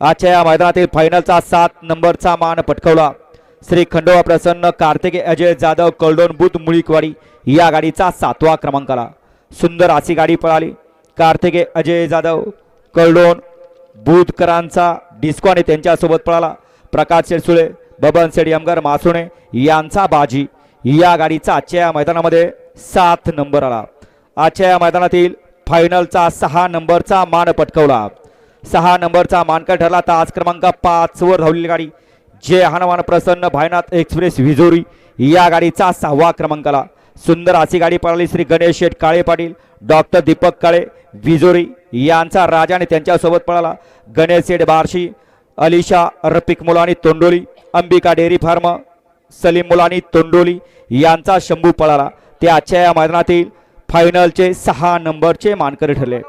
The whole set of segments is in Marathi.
आजच्या या मैदानातील फायनलचा सात नंबरचा मान पटकवला. श्री खंडोबा प्रसन्न कार्तिके अजय जाधव कलडोन बुध मुळीकवाडी या गाडीचा सातवा क्रमांक आला. सुंदर अशी गाडी पळाली. कार्तिके अजय जाधव कलडोन बुधकरांचा डिस्को आणि त्यांच्यासोबत पळाला. प्रकाश शेडसुळे बबन सेडियमगर मासुणे यांचा बाजी या गाडीचा आजच्या या मैदानामध्ये सात नंबर आला. आजच्या या मैदानातील फायनलचा सहा नंबरचा मान पटकवला. सहा नंबरचा मानकर ठरला. तास क्रमांक पाच वर धावलेली गाडी. जे हनुमान प्रसन्न भायनाथ एक्सप्रेस विजोरी. या गाडीचा सहावा क्रमांक आला सुंदर अशी गाडी पळाली श्री गणेश शेठ काळे पाटील डॉक्टर दीपक काळे विजोरी. यांचा राजा आणि त्यांच्यासोबत पळाला. गणेश शेठ बार्शी अलिशा रफिक मुलानी तोंडोली अंबिका डेअरी फार्म सलीम मुलानी तोंडोली यांचा शंभू पळाला. ते आजच्या या मैदानातील फायनलचे सहा नंबरचे मानकरी ठरले.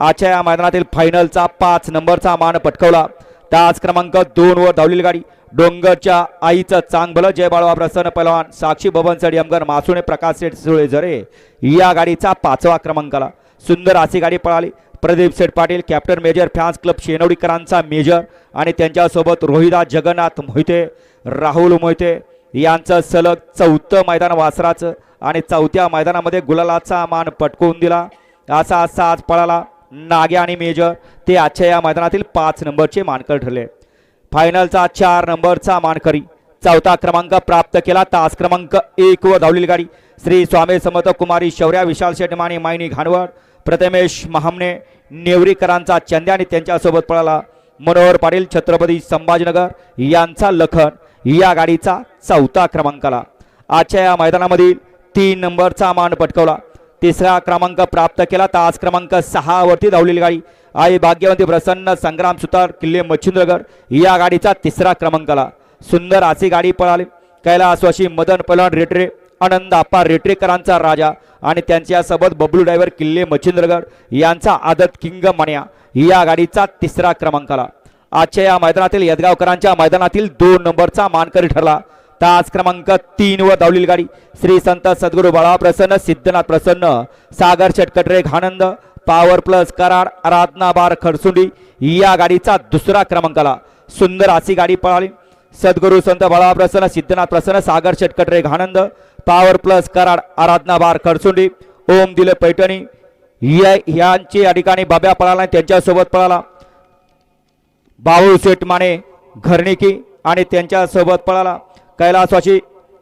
आजच्या या मैदानातील फायनलचा पाच नंबरचा मान पटकवला. तास क्रमांक दोन वर धावलेली गाडी. डोंगरच्या आईचं चांग भलं जय बाळवा प्रसन्न पहलवान साक्षी भवन सडी अमगर मासुणे प्रकाश शेठ सुळे झरे या गाडीचा पाचवा क्रमांक आला सुंदर अशी गाडी पळाली. Pradeep Seth Patil captain major fans club शेनवडीकरांचा major आणि त्यांच्यासोबत रोहिदास जगन्नाथ मोहिते राहुल मोहिते यांचं सलग चौथं मैदान वासराचं आणि चौथ्या मैदानामध्ये गुलालाचा मान पटकवून दिला. असा असा आज पळाला. नागे आणि मेजर ते आजच्या या मैदानातील पाच नंबरचे मानकर ठरले. फायनलचा चार नंबरचा मानकरी. चौथा क्रमांक प्राप्त केला. तास क्रमांक एक व धावलेली गाडी. श्री स्वामी समर्थ कुमारी शौर्या विशाल शेटमाने मायनी घाणवड प्रथमेश महामने नेवरीकरांचा चंद्या आणि त्यांच्यासोबत पळाला. मनोहर पाटील छत्रपती संभाजीनगर यांचा लखन या गाडीचा चौथा क्रमांक आला आजच्या या मैदानामधील तीन नंबरचा मान पटकवला. तिसरा क्रमांक प्राप्त केला. तास क्रमांक सहा वरती धावलेली गाडी आई भाग्यवंती प्रसन्न संग्राम सुतार किल्ले मच्छिंद्रगड. या गाडीचा तिसरा क्रमांक आला सुंदर अशी गाडी पळाली. कैलासवाशी मदन पलन रेटरे आनंद आप्पा रेटरेकरांचा राजा आणि त्यांच्यासोबत बबलू ड्रायव्हर किल्ले मच्छिंद्रगड यांचा आदत किंग मण्या या गाडीचा तिसरा क्रमांक आला आजच्या या मैदानातील यदगावकरांच्या मैदानातील दोन नंबरचा मानकरी ठरला. तास क्रमांक तीन व धावलील गाडी. श्री संत सद्गुरू बाळा प्रसन्न सिद्धनाथ प्रसन्न Sagar Shetkatre घानंद power plus Karad Aradhana bar Khadsundi. या गाडीचा दुसरा क्रमांक आला. सुंदर अशी गाडी पळाली. सद्गुरू संत बाळा प्रसन्न सिद्धनाथ प्रसन्न Sagar Shetkatre घानंद power plus Karad Aradhana bar Khadsundi. Om दिले पैठणी. या यांची या ठिकाणी बाब्या पळाला त्यांच्यासोबत पळाला. बाबू शेठ माने घरनिकी आणि त्यांच्यासोबत पळाला. कैलासवाची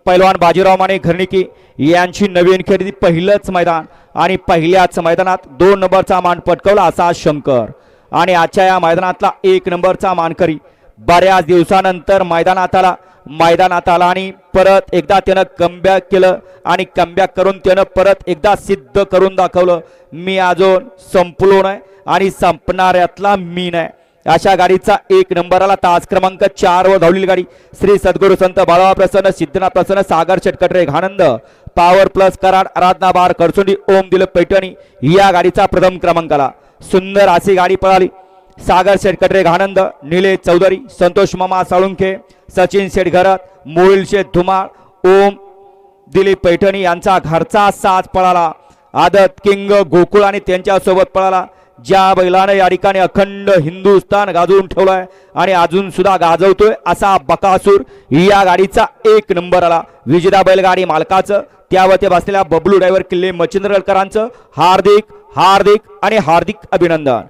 पैलवान बाजीराव माने घरणिकी यांची नवीन खरेदी पहिलंच मैदान आणि पहिल्याच मैदानात दोन नंबरचा मान पटकवला असा शंकर. आणि आजच्या या मैदानातला एक नंबरचा मानकरी बऱ्याच दिवसानंतर मैदानात आला. मैदानात आला आणि परत एकदा त्यानं कमबॅक केलं आणि कमबॅक करून त्यानं परत एकदा सिद्ध करून दाखवलं. मी अजून संपलो नाही आणि संपणाऱ्यातला मी नाही. अशा गाडीचा एक नंबर आला. तास क्रमांक चार वर धावलेली गाडी. श्री सद्गुरु संत बाळावा प्रसन्न सिद्धनाथ प्रसन्न Sagar Shetkatre घानंद power plus Karad Aradhana bar Karsundi Om दिल पैठणी या गाडीचा प्रथम क्रमांक आला. सुंदर अशी गाडी पळाली. सागर शेटकटरे घानंद निलेश चौधरी संतोष मामा साळुंखे सचिन शेठ घरत मोहिल शेठ धुमाळ ओम दिलीप पैठणी यांचा घरचा साज पळाला. आदत किंग गोकुळ आणि त्यांच्यासोबत पळाला. ज्या बैलाने या ठिकाणी अखंड हिंदुस्थान गाजवून ठेवलाय आणि अजून सुद्धा गाजवतोय असा बकासूर या गाडीचा एक नंबर आला. विजेता बैलगाडी मालकाचं त्यावरती बसलेल्या बबलू ड्रायव्हर किल्ले मच्छिंद्रकरांचं हार्दिक हार्दिक आणि हार्दिक अभिनंदन.